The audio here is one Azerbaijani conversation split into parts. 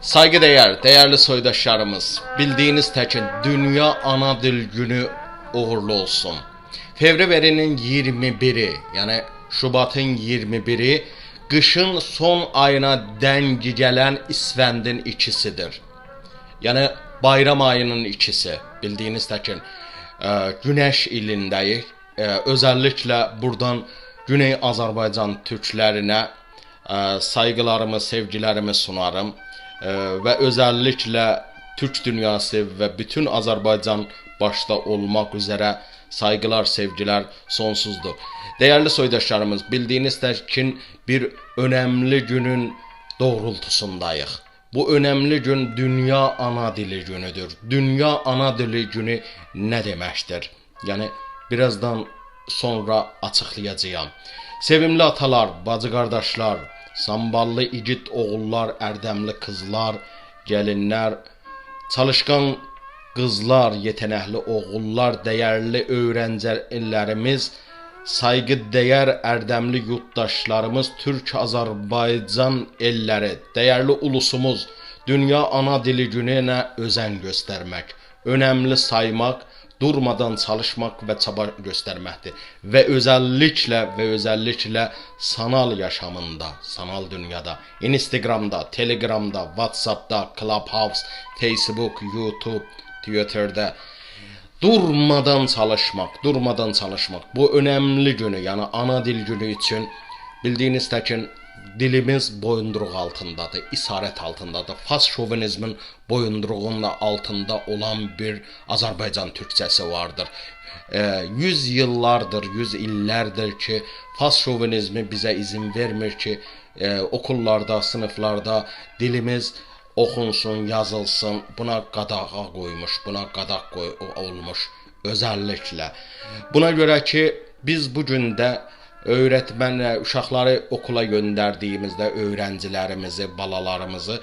Saygıdeğer, değerli soydaşlarımız, bildiğiniz tekin Dünya Ana Dil Günü uğurlu olsun. Fevriverinin 21'i, yani Şubatın 21'i qışın son ayına denk gələn İsvəndin ikisidir. Yəni bayram ayının ikisi. Bildiyiniz təkin ə, Günəş ilindəyik. Ə, özəlliklə burdan Güney Azərbaycan türklərinə ə, sayğılarımı, sevgilərimi sunarım. Və özəlliklə Türk dünyası və bütün Azərbaycan başda olmaq üzrə saygılar, sevgiler sonsuzdur. Değerli soydaşlarımız, bildiğiniz təkin bir önemli günün doğrultusundayıq. Bu önemli gün Dünya Ana Dili günüdür. Dünya Ana Dili günü nə deməkdir? Yəni birazdan sonra açıqlayacağam. Sevimli atalar, bacı qardaşlar, samballı igid oğullar, ərdəmli qızlar, gəlinlər, çalışqan qızlar, yetenəkli oğullar, dəyərli öğrencilərimiz, sayğı dəyər ərdəmli yurtdaşlarımız, Türk-Azərbaycan elləri, dəyərli ulusumuz Dünya Ana Dili gününə özən göstərmək, önəmli saymaq, durmadan çalışmaq və çaba göstərməkdir və özəlliklə və özəlliklə sanal yaşamında, sanal dünyada, Instagramda, Telegramda, WhatsAppda, Clubhouse, Facebook, YouTube, Twitter'da durmadan çalışmaq, durmadan çalışmaq. Bu önemli günü, yəni ana dil günü üçün bildiyiniz təkin dilimiz boyunduruq altındadır, isarət altındadır. Fas şovinizmin boyunduruğunun altında olan bir Azərbaycan türkçəsi vardır. E, 100 yıllardır, 100 illərdir ki, Fas şovinizmi bizə izin vermir ki, e, okullarda, sınıflarda dilimiz oxunsun, yazılsın. Buna qadağa qoymuş, buna qadaq qoy olmuş özəlliklə. Buna görə ki, biz bu gün də öyrətmənlə uşaqları okula göndərdiyimizdə öğrencilərimizi, balalarımızı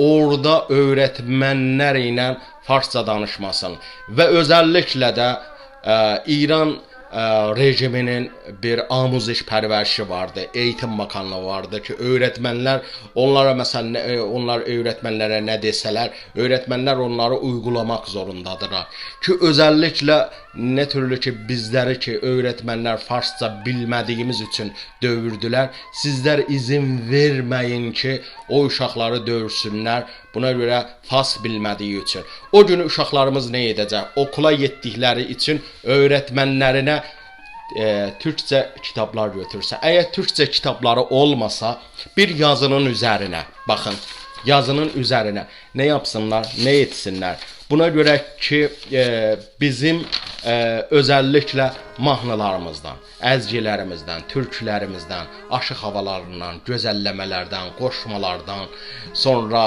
orada öğretmenlər ilə farsça danışmasın və özəlliklə də ə, İran ə, rejiminin bir amuziş pərvərişi vardı. Eğitim Bakanlığı vardı ki, öğretmenler onlara məsələn e, onlar öğretmenlərə nə desələr, öğretmenler onları uygulamaq zorundadırlar. Ki özəlliklə nə türlü ki bizləri ki öğretmenler farsça bilmədiyimiz üçün dövürdülər. Sizlər izin verməyin ki, o uşaqları dövürsünlər. Buna görə fars bilmədiyi üçün. O gün uşaqlarımız nə edəcək? Okula getdikləri üçün öğretmenlərinə e, Türkçe kitaplar götürsə, əgər Türkçe kitapları olmasa, bir yazının üzərinə, baxın, yazının üzərinə nə yapsınlar, nə etsinlər. Buna görə ki, e, bizim e, özəlliklə mahnılarımızdan, əzgilərimizdən, türklərimizdən, aşıq havalarından, gözəlləmələrdən, qoşmalardan, sonra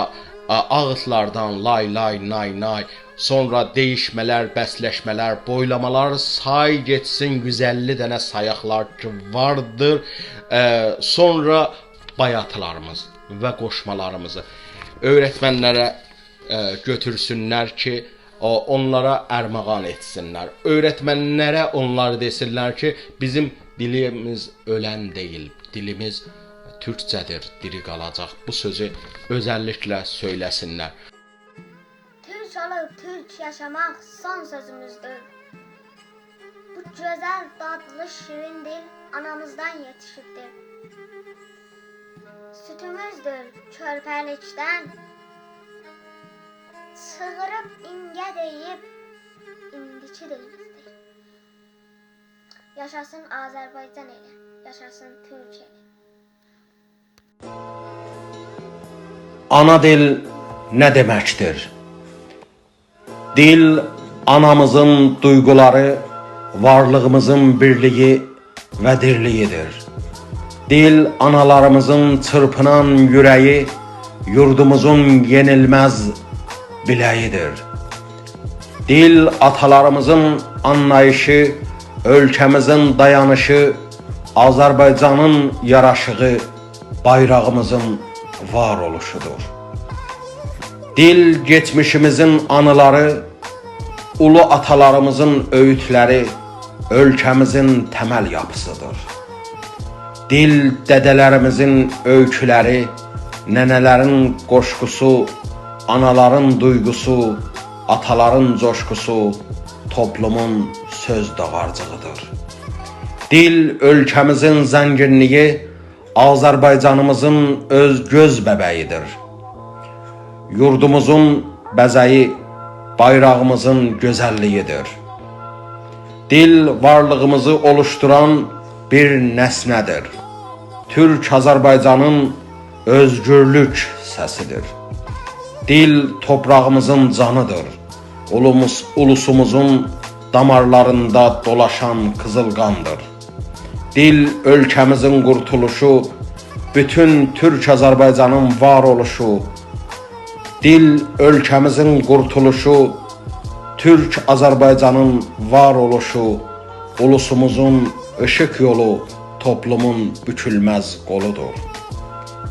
ə, ağıtlardan lay lay nay nay, sonra değişmələr, bəsləşmələr, boylamalar say getsin 150 dənə sayaqlar ki vardır. Ə, sonra bayatılarımız və qoşmalarımızı öyrətmənlərə götürsünlər ki, onlara ərmağan etsinlər. Öyrətmənlərə onlar desinlər ki, bizim dilimiz ölən deyil, dilimiz Türkçədir, diri qalacaq. Bu sözü özəlliklə söyləsinlər. Türk olup Türk yaşamak son sözümüzdür. Bu güzel, tatlı, şirin dil anamızdan yetişiptir. Sütümüzdür körpelikten. Sığırıp inge deyip indiçi dilimizdir. Yaşasın Azerbaycan eli, yaşasın Türk eli. Ana dil nə deməkdir? Dil anamızın duyguları, varlığımızın birliyi və dirliyidir. Dil analarımızın çırpınan yüreği, yurdumuzun yenilməz biləyidir. Dil atalarımızın anlayışı, ölkəmizin dayanışı, Azərbaycanın yaraşığı, bayrağımızın varoluşudur. Dil geçmişimizin anıları, ulu atalarımızın öğütləri, ölkəmizin təməl yapısıdır. Dil dədələrimizin öyküləri, nənələrin qoşqusu, Anaların duygusu, ataların coşkusu toplumun söz dağarcığıdır. Dil ölkəmizin zənginliyi Azərbaycanımızın öz göz bəbəyidir. Yurdumuzun bəzəyi bayrağımızın gözəlliyidir. Dil varlığımızı oluşturan bir nəsnədir. Türk Azərbaycanın özgürlük səsidir. Dil toprağımızın canıdır. Ulumuz, ulusumuzun damarlarında dolaşan qızıl qandır. Dil ölkəmizin qurtuluşu, bütün Türk Azərbaycanın var oluşu, dil ölkəmizin qurtuluşu, Türk Azərbaycanın var oluşu, ulusumuzun ışıq yolu, toplumun bükülməz qoludur.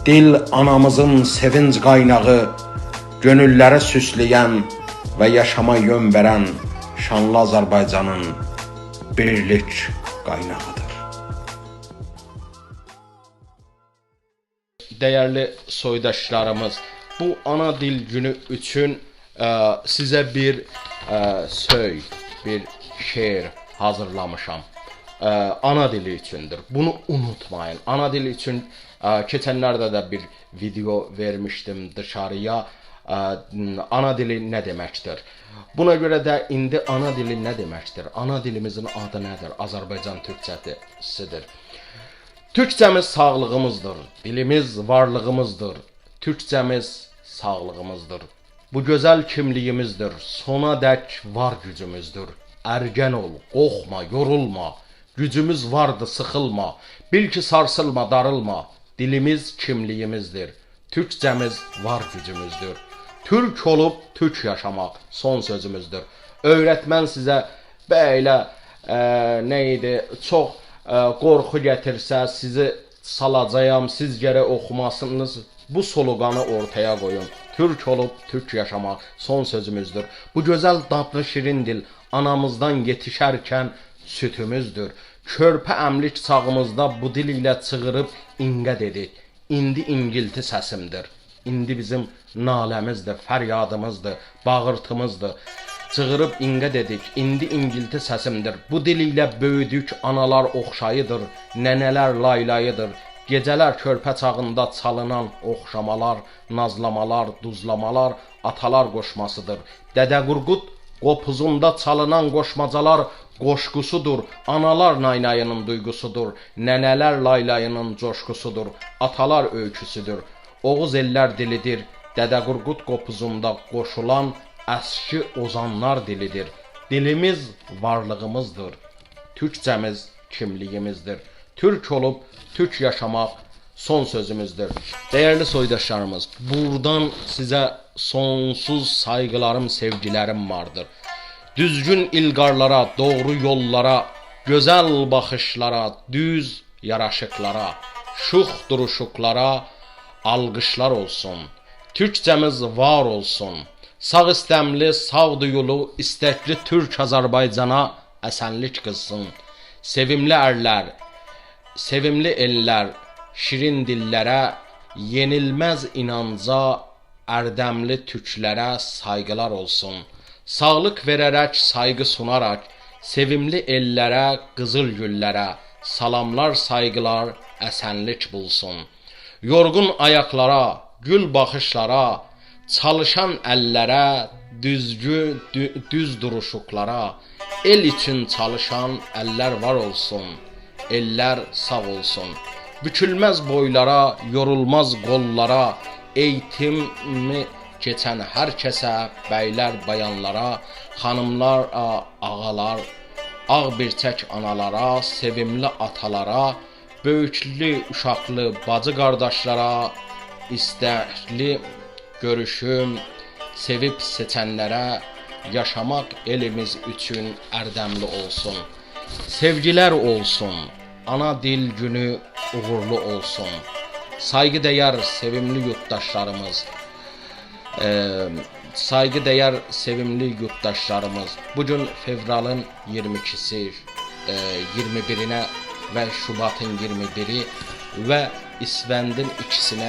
Dil anamızın sevinç qaynağı, gönülləri süsləyən və yaşama yön verən şanlı Azərbaycanın birlik qaynağıdır. Dəyərli soydaşlarımız, bu ana dil günü üçün ə, sizə bir ə, söy, bir şeir hazırlamışam. Ə, ana dili üçündür. Bunu unutmayın. Ana dili üçün ə, keçənlərdə də bir video vermişdim dışarıya. Ana dili nə deməkdir? Buna görə də indi ana dili nə deməkdir? Ana dilimizin adı nədir? Azərbaycan türkçəsidir. Türkçəmiz sağlığımızdır, dilimiz varlığımızdır. Türkçəmiz sağlığımızdır. Bu gözəl kimliyimizdir. Sona dək var gücümüzdür. Ərgən ol, qorxma, yorulma. Gücümüz vardı, sıxılma. Bil ki, sarsılma, darılma. Dilimiz kimliyimizdir. Türkçəmiz var gücümüzdür. Türk olub türk yaşamaq son sözümüzdür. Öyrətmən sizə belə ə, nə idi? Çox ə, qorxu gətirsə sizi salacağam, siz gərək oxumasınız. Bu sloqanı ortaya qoyun. Türk olub türk yaşamaq son sözümüzdür. Bu gözəl dadlı şirin dil anamızdan yetişərkən sütümüzdür. Körpə əmlik çağımızda bu dil ilə çığırıb inqə dedik. İndi ingilti səsimdir. İndi bizim naləmizdir, fəryadımızdır, bağırtımızdır. Çığırıb inqə dedik. İndi ingilti səsimdir. Bu dil ilə böyüdük, analar oxşayıdır, nənələr laylayıdır. Gecələr körpə çağında çalınan oxşamalar, nazlamalar, duzlamalar atalar qoşmasıdır. Dədə Qurqud qopuzunda çalınan qoşmacalar qoşqusudur. Analar naynayının duyğusudur. Nənələr laylayının coşqusudur. Atalar öyküsüdür. Oğuz ellər dilidir. Dədə Qurqud qopuzunda qoşulan əski ozanlar dilidir. Dilimiz varlığımızdır. Türkcəmiz kimliyimizdir. Türk olub türk yaşamaq son sözümüzdür. Dəyərli soydaşlarımız, buradan sizə sonsuz sayğılarım, sevgilərim vardır. Düzgün ilqarlara, doğru yollara, gözəl baxışlara, düz yaraşıqlara, şux duruşuqlara alqışlar olsun. Türkcəmiz var olsun. Sağ istəmli, sağ duyulu, istəkli Türk Azərbaycana əsənlik qılsın. Sevimli ərlər, sevimli ellər, şirin dillərə, yenilməz inanca, ərdəmli türklərə sayğılar olsun. Sağlıq verərək, sayğı sunaraq, sevimli ellərə, qızıl güllərə, salamlar, sayğılar, əsənlik bulsun. Yorğun ayaqlara, gül baxışlara, çalışan əllərə, düzgü dü- düz duruşuqlara, el üçün çalışan əllər var olsun. Ellər sağ olsun. Bükülməz boylara, yorulmaz qollara, eğitimi keçən hər kəsə, bəylər, bayanlara, xanımlar, ağalar, ağ birçək analara, sevimli atalara, böyüklü, uşaqlı bacı qardaşlara, istəkli görüşüm, sevib seçənlərə yaşamaq elimiz üçün ərdəmli olsun. Sevgilər olsun. Ana dil günü uğurlu olsun. Sayğıdəyər sevimli yurttaşlarımız, e, sayğıdəyər sevimli yurttaşlarımız bu gün fevralın 22-si, e, 21-inə və Şubatın 21-i və İsfəndin ikisinə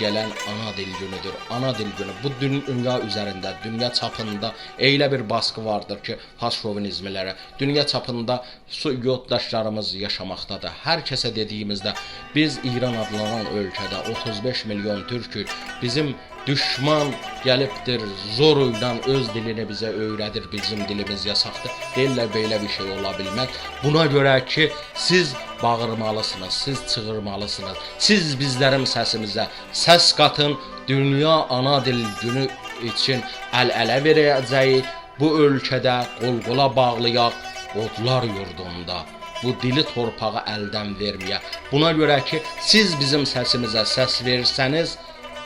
gələn ana dil günüdür. Ana dil günü. Bu dün- dünya üzərində, dünya çapında elə bir baskı vardır ki, faşovinizmlərə, dünya çapında su yurttaşlarımız yaşamaqdadır. Hər kəsə dediyimizdə biz İran adlanan ölkədə 35 milyon türkük. Bizim düşman gəlibdir zoruyla öz dilini bizə öyrədir, bizim dilimiz yasaqdır. Deyirlər belə bir şey ola bilməz. Buna görə ki, siz bağırmalısınız, siz çığırmalısınız. Siz bizlərin səsimizə səs qatın. Dünya ana dil günü üçün əl-ələ verəcəyik. Bu ölkədə qol-qola bağlayaq, odlar yurdunda. Bu dili torpağı əldən verməyə. Buna görə ki, siz bizim səsimizə səs versəniz,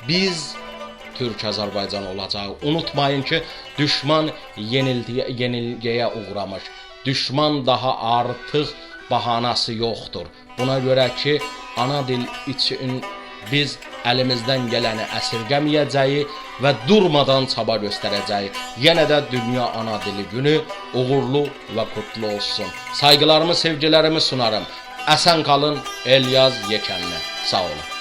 biz Türk-Azərbaycan olacaq. Unutmayın ki, düşman yenilgiyə uğramış. Düşman daha artıq bahanası yoxdur. Buna görə ki, ana dil üçün biz əlimizdən gələni əsirgəməyəcəyik və durmadan çaba göstərəcəyik. Yenə də Dünya Ana Dili Günü uğurlu və qutlu olsun. Sayğılarımı, sevgilərimi sunarım. Əsən qalın, Elyaz Yekənli. Sağ olun.